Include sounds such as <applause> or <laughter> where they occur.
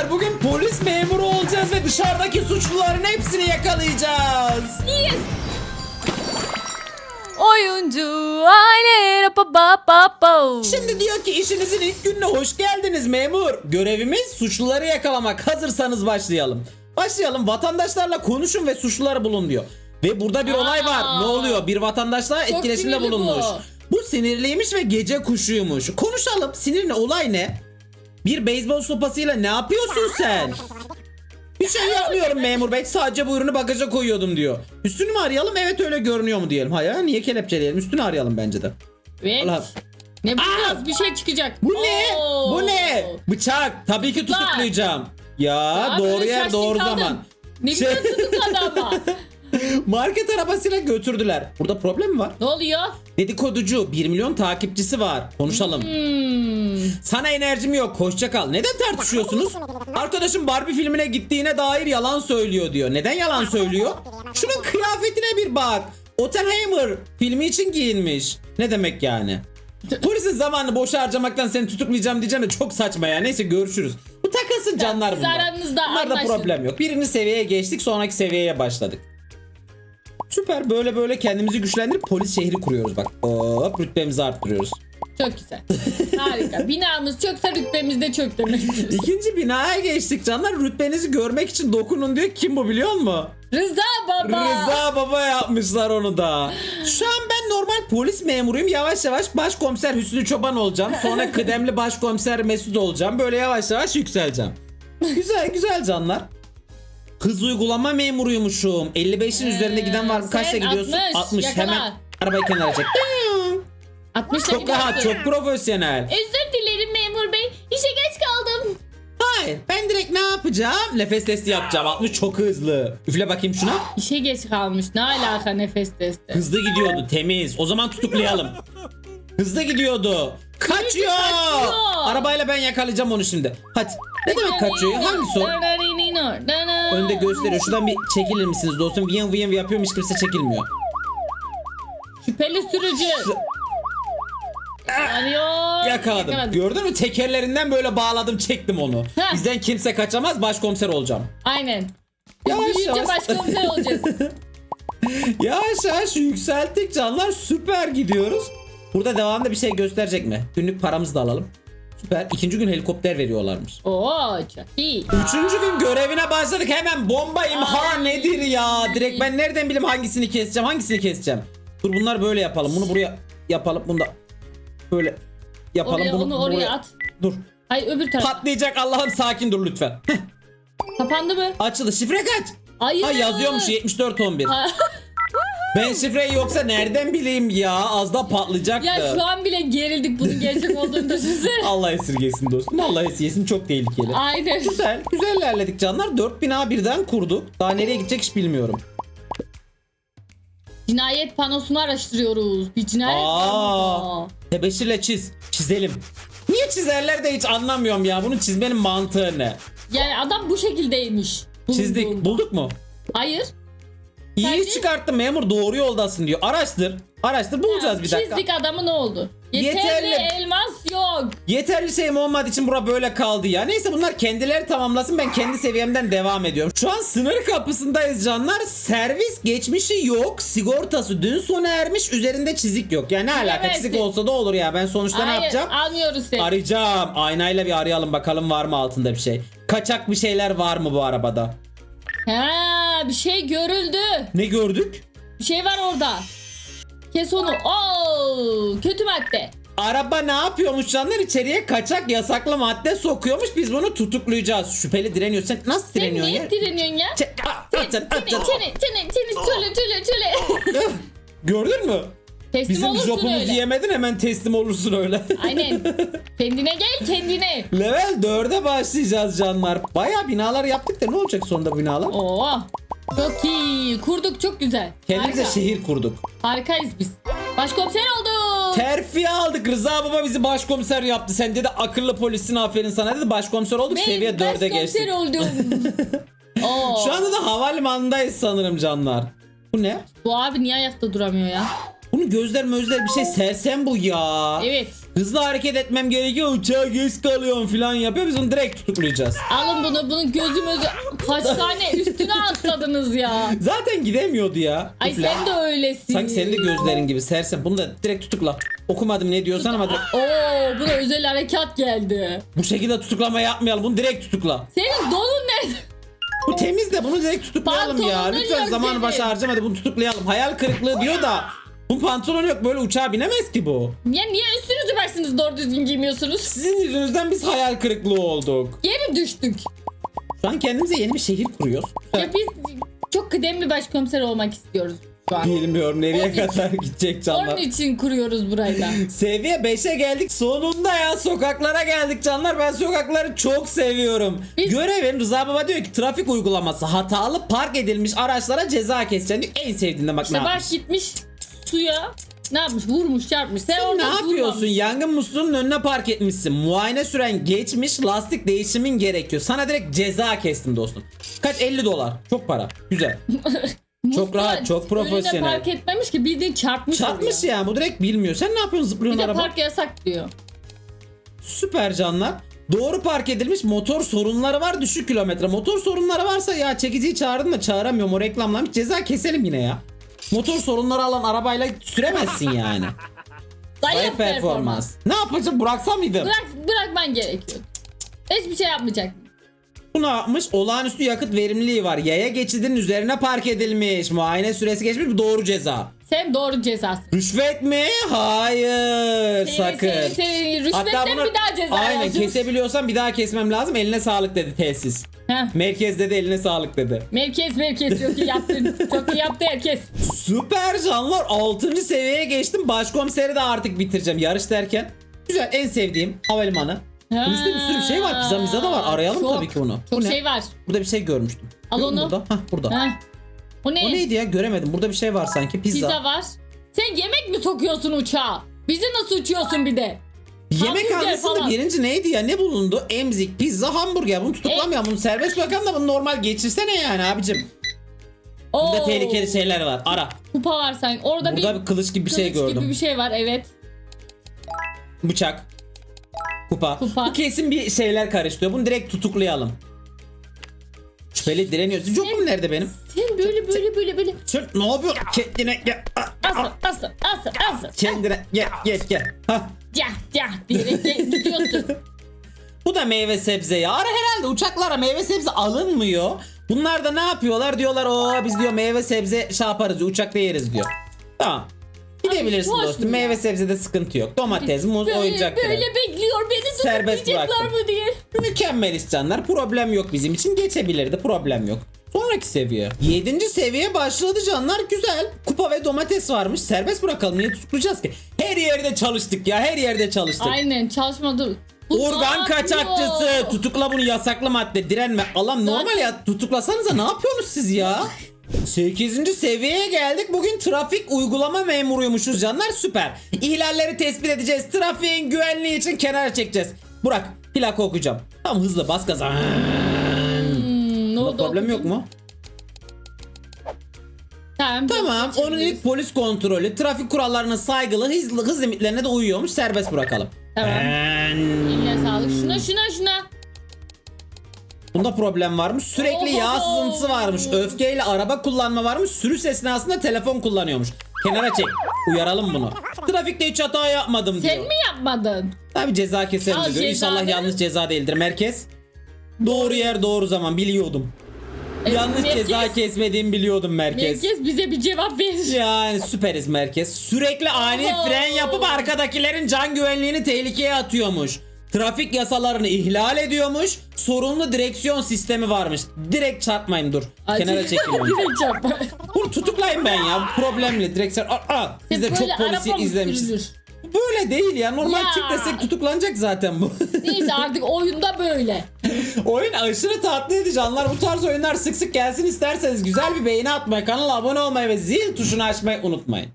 canlar bugün polis memuru olacağız ve dışarıdaki suçluların hepsini yakalayacağız. Yes. Oyuncu aile rapa ba ba ba. Şimdi diyor ki işinizin ilk gününe hoş geldiniz memur. Görevimiz suçluları yakalamak. Hazırsanız başlayalım. Başlayalım vatandaşlarla konuşun ve suçluları bulun diyor. Ve burada bir olay var. Aa. Ne oluyor? Bir vatandaşla etkileşimde sinirli bu. bulunmuş. Bu sinirliymiş ve gece kuşuymuş. Konuşalım. Sinir ne? Olay ne? Bir beyzbol sopasıyla ne yapıyorsun sen? Bir şey yapmıyorum memur bey. Sadece bu ürünü bagaja koyuyordum diyor. Üstünü mü arayalım? Evet öyle görünüyor mu diyelim. Hayır niye kelepçeleyelim? Üstünü arayalım bence de. Evet. Allah. Ne bulacağız? Bir şey çıkacak. Bu ne? Oo. Bu ne? Bıçak. Tabii ki tutuklayacağım. Ya, Ya doğru yer doğru kaldım. zaman. Ne Şey- güzel tutukladı ama. <laughs> <laughs> Market arabasıyla götürdüler. Burada problem mi var? ne oluyor? Dedikoducu 1 milyon takipçisi var. Konuşalım. Hmm. Sana enerjim yok. Hoşça kal. Neden tartışıyorsunuz? Arkadaşım Barbie filmine gittiğine dair yalan söylüyor diyor. Neden yalan söylüyor? Şunun kıyafetine bir bak. Oppenheimer filmi için giyinmiş. Ne demek yani? Polisin zamanını boşa harcamaktan seni tutuklayacağım diyeceğim de çok saçma ya. Neyse görüşürüz. Bu takılsın canlar siz bunlar. aranızda Bunlarda anlaşın. problem yok. Birinci seviyeye geçtik sonraki seviyeye başladık. Süper böyle böyle kendimizi güçlendirip polis şehri kuruyoruz bak. Hop rütbemizi arttırıyoruz. Çok güzel. Harika. <laughs> Binamız çökse rütbemiz de çök demektir. <laughs> İkinci binaya geçtik canlar. Rütbenizi görmek için dokunun diyor. Kim bu biliyor musun? Rıza baba. Rıza Baba yapmışlar onu da. Şu an ben normal polis memuruyum. Yavaş yavaş başkomiser Hüsnü Çoban olacağım. Sonra kıdemli başkomiser Mesut olacağım. Böyle yavaş yavaş yükseleceğim. Güzel güzel canlar. Hız uygulama memuruymuşum. 55'in Ee, üzerinde giden var mı? Kaçta sen gidiyorsun? 60, 60. yakala. Hemen arabayı kenara çek. 60'la Çok rahat, çok profesyonel. Özür dilerim memur bey. İşe geç kaldım. Hayır, ben direkt ne yapacağım? Nefes testi yapacağım. 60 çok hızlı. Üfle bakayım şuna. İşe geç kalmış. Ne alaka nefes testi? Hızlı gidiyordu temiz. O zaman tutuklayalım. Hızlı gidiyordu. Kaçıyor. kaçıyor. Arabayla ben yakalayacağım onu şimdi. Hadi. Ne demek kaçıyor? Hangisi o? Önde gösteriyor. Şuradan bir çekilir misiniz dostum? Vıyın vıyın yapıyormuş kimse çekilmiyor. Şüpheli sürücü. Arıyor. Yakaladım. Gördün mü? Tekerlerinden böyle bağladım çektim onu. Heh. Bizden kimse kaçamaz başkomiser olacağım. Aynen. Yavaş büyüyünce yavaş. başkomiser olacağız. <laughs> Yavaş yavaş yükselttik canlar. Süper gidiyoruz. Burada devamında bir şey gösterecek mi? Günlük paramızı da alalım. Süper. İkinci gün helikopter veriyorlarmış. Oo çok iyi. Üçüncü gün görevine başladık. Hemen bomba imha Ay. nedir ya? Direkt ben nereden bileyim hangisini keseceğim? Hangisini keseceğim? Dur bunlar böyle yapalım. Bunu buraya yapalım. Bunu da böyle yapalım. Oraya bunu onu oraya buraya. at. Dur. Hayır öbür taraf. Patlayacak Allah'ım sakin dur lütfen. <laughs> Kapandı mı? Açıldı. Şifre kaç? Hayır. Ha yazıyormuş 7411. Ben şifreyi yoksa nereden bileyim ya? Az da patlayacaktı. ya şu an bile gerildik bunun gerçek olduğunu düşünsene. <laughs> Allah esirgesin dostum. Allah esirgesin çok tehlikeli. Aynen. Güzel, güzel ilerledik canlar. Dört bina birden kurduk. Daha nereye gidecek hiç bilmiyorum. Cinayet panosunu araştırıyoruz. Bir cinayet var Aa, burada. tebeşirle çiz. Çizelim. Niye çizerler de hiç anlamıyorum ya. Bunu çizmenin mantığı ne? Yani adam bu şekildeymiş. Çizdik. Bulduk mu? Hayır. İyi Sadece- çıkarttın memur. Doğru yoldasın diyor. Araştır. Araştır. Bulacağız bir dakika. Çizdik adamı ne oldu? Yeterli, Yeterli. elmas yok. Yeterli şeyim olmadığı için bura böyle kaldı ya. Neyse bunlar kendileri tamamlasın ben kendi seviyemden devam ediyorum. Şu an sınır kapısındayız canlar. Servis geçmişi yok. Sigortası dün sona ermiş. Üzerinde çizik yok. Yani ne alaka Bilemezsin. çizik olsa da olur ya. Ben sonuçta ne Hayır yapacağım? almıyoruz seni. Arayacağım. Aynayla bir arayalım bakalım var mı altında bir şey. Kaçak bir şeyler var mı bu arabada? ha, bir şey görüldü. Ne gördük? Bir şey var orada. Kes onu. Oo, kötü madde. Araba ne yapıyormuş canlar? İçeriye kaçak yasaklı madde sokuyormuş. Biz bunu tutuklayacağız. Şüpheli direniyor. Sen nasıl Sen direniyorsun ya? niye direniyorsun ya? Çe- Aa, Çene at sen, at sen. çene çene çene çöle çöle çöle. Gördün mü? Teslim Bizim olursun jopumuzu öyle. yemedin hemen teslim olursun öyle. Aynen. <laughs> Kendine gel kendine. Level 4'e başlayacağız canlar. Baya binalar yaptık da ne olacak sonunda binalar? Oo. Çok iyi. Kurduk çok güzel. Kendimize Harika. şehir kurduk. Harikayız biz. Başkomiser olduk. Terfi aldık. Rıza baba bizi başkomiser yaptı. Sen dedi akıllı polisin aferin sana dedi. Başkomiser olduk. Ben seviye 4'e geçtik. başkomiser oldum. <laughs> Oo. Şu anda da havalimanındayız sanırım canlar. Bu ne? Bu abi niye ayakta duramıyor ya? Bunun gözler mözler bir şey sersem bu ya. Evet. hızlı hareket etmem gerekiyor uçağa geç kalıyorum falan yapıyor biz onu direkt tutuklayacağız. Alın bunu bunun gözü mözü kaç tane <laughs> üstüne atladınız ya. Zaten gidemiyordu ya. Ay Üfle. sen de öylesin. Sanki senin de gözlerin gibi sersem bunu da direkt tutukla. Okumadım ne diyorsan ama direkt, Oo buna özel harekat geldi. bu şekilde tutuklama yapmayalım bunu direkt tutukla. Senin donun nerede? Bu temiz de bunu direkt tutuklayalım ya. Pantolonun Lütfen yok zamanı senin. başa harcamadı bunu tutuklayalım. Hayal kırıklığı diyor da bu pantolon yok böyle uçağa binemez ki bu. Ya niye üstünüzü versiniz doğru düzgün giymiyorsunuz? Sizin yüzünüzden biz hayal kırıklığı olduk. Geri düştük. Şu an kendimize yeni bir şehir kuruyoruz. Ya biz çok kıdemli başkomiser olmak istiyoruz şu an. Bilmiyorum nereye Onun kadar gidecek Onun canlar. için kuruyoruz burayı da. <laughs> Seviye 5'e geldik sonunda ya sokaklara geldik canlar ben sokakları çok seviyorum. Biz- Görevin Rıza Baba diyor ki trafik uygulaması hatalı park edilmiş araçlara ceza keseceksin diyor. En sevdiğinden bak ne yapmış. gitmiş suya ne yapmış vurmuş çarpmış. Sen, ne yapıyorsun? durmamışsın. Yangın musluğunun önüne park etmişsin. Muayene süren geçmiş. Lastik değişimin gerekiyor. Sana direkt ceza kestim dostum. Kaç? 50 dolar. Çok para. Güzel. <laughs> Çok rahat, çok profesyonel. Önüne park etmemiş ki bildiğin çarpmış Çarpmış oraya. ya. Bu direkt bilmiyor. Sen ne yapıyorsun Bir zıplıyorsun de araba? park yasak diyor. Süper canlar. Doğru park edilmiş motor sorunları var düşük kilometre. Motor sorunları varsa ya çekiciyi çağırdım da çağıramıyorum o reklamlamış. Ceza keselim yine ya. Motor sorunları alan arabayla süremezsin yani. <laughs> Zayıf performans. Ne yapacağım bıraksam mıydım? Bırak, bırakman gerekiyor. Hiçbir şey yapmayacak. Bu ne yapmış? Olağanüstü yakıt verimliliği var. Yaya geçidinin üzerine park edilmiş. Muayene süresi geçmiş. Bu doğru ceza. Sen doğru cezasın. Rüşvet mi? Hayır. Seni- sakın. Seni, seni rüşvetten bunu- bir daha ceza Aynen yazıyoruz. kesebiliyorsam bir daha kesmem lazım. Eline sağlık dedi tesis. Heh. Merkez dedi eline sağlık dedi. Merkez merkez çok iyi yaptın. çok iyi yaptı herkes. Süper canlar 6. seviyeye geçtim. Başkomiseri de artık bitireceğim yarış derken. Güzel en sevdiğim havalimanı. Bunun üstünde bir sürü bir şey var. Pizza miza da var. Arayalım Çok, tabii ki onu. Çok Bu ne? şey var. Burada bir şey görmüştüm. Al mu onu. Burada. Hah burada. Heh. O ne? O neydi ya göremedim. Burada bir şey var sanki. Pizza. Pizza var. Sen yemek mi sokuyorsun uçağa? Bizi nasıl uçuyorsun bir de? Yemek Hamburger falan. birinci neydi ya? Ne bulundu? Emzik, pizza, hamburger. Bunu tutuklamıyor. Bunu serbest bırakalım da bunu normal geçirsene yani abicim. Burada Oo, tehlikeli şeyler var. Ara. Kupa var sanki. Orada Burada bir bir kılıç gibi bir şey kılıç gördüm. gibi bir şey var evet. Bıçak. Kupa. Kupa. Bu kesin bir şeyler karıştırıyor. Bunu direkt tutuklayalım. Şüpheli direniyor. Jokum nerede benim? Sen böyle böyle böyle böyle Sen ne yapıyorsun? Kendine gel. Ah, asıl asıl asıl asıl. Kendine gel gel gel. Hah. Cah cah diyerek <laughs> de tutuyorsun. Bu da meyve sebze ya. Ara herhalde uçaklara meyve sebze alınmıyor. Bunlar da ne yapıyorlar? Diyorlar o biz diyor meyve sebze şey yaparız uçakta yeriz diyor. Tamam. Gidebilirsin hoş dostum. Meyve sebzede sıkıntı yok. Domates, muz, Böyle, oyuncak böyle tren. bekliyor beni Serbest bıraktım. mı diye. Mükemmeliz canlar. Problem yok bizim için. Geçebilirdi. Problem yok. Sonraki seviye. 7. seviye başladı canlar. Güzel. Kupa ve domates varmış. Serbest bırakalım. Niye tutuklayacağız ki? Her yerde çalıştık ya. Her yerde çalıştık. Aynen çalışmadı. Bu ne Organ yapıyor? kaçakçısı. Tutukla bunu yasaklı madde. Direnme. Zaten- normal ya. Tutuklasanıza ne yapıyorsunuz siz ya? 8. seviyeye geldik. Bugün trafik uygulama memuruymuşuz canlar. Süper. İhlalleri tespit edeceğiz. Trafiğin güvenliği için kenara çekeceğiz. Burak plaka okuyacağım. Tamam hızlı bas gaza. Oldu? Problem yok mu? Tamam. Tamam. Onun ilk polis kontrolü. Trafik kurallarına saygılı, hız, hız limitlerine de uyuyormuş. Serbest bırakalım. Tamam. Eline sağlık. Şuna şuna şuna. Bunda problem varmış. Sürekli yağ sızıntısı varmış. Öfkeyle araba kullanma varmış. Sürüş esnasında telefon kullanıyormuş. Kenara çek. Uyaralım bunu. Trafikte hiç hata yapmadım diyor. Sen mi yapmadın? Tabii ceza keselim Al diyor. İnşallah cezanı. yanlış ceza değildir. Merkez. Doğru yer doğru zaman biliyordum. Evet, yanlış merkez- ceza kesmediğimi biliyordum merkez. Merkez bize bir cevap verir. Yani süperiz merkez. Sürekli ani Oho. fren yapıp arkadakilerin can güvenliğini tehlikeye atıyormuş. Trafik yasalarını ihlal ediyormuş. Sorunlu direksiyon sistemi varmış. Direkt çarpmayın dur. Kenara <laughs> çekeyim. önce. Direkt yapma. Bunu tutuklayın ben ya. Problemli direksiyon. Aa, aa. Biz de çok polisi araba mı izlemişiz. sürülür? Böyle değil ya. Normal Ya. çık desek tutuklanacak zaten bu. <laughs> Neyse artık oyunda böyle. Oyun aşırı tatlı edici anlar. Bu tarz oyunlar sık sık gelsin isterseniz güzel bir beğeni atmayı, kanala abone olmayı ve zil tuşunu açmayı unutmayın.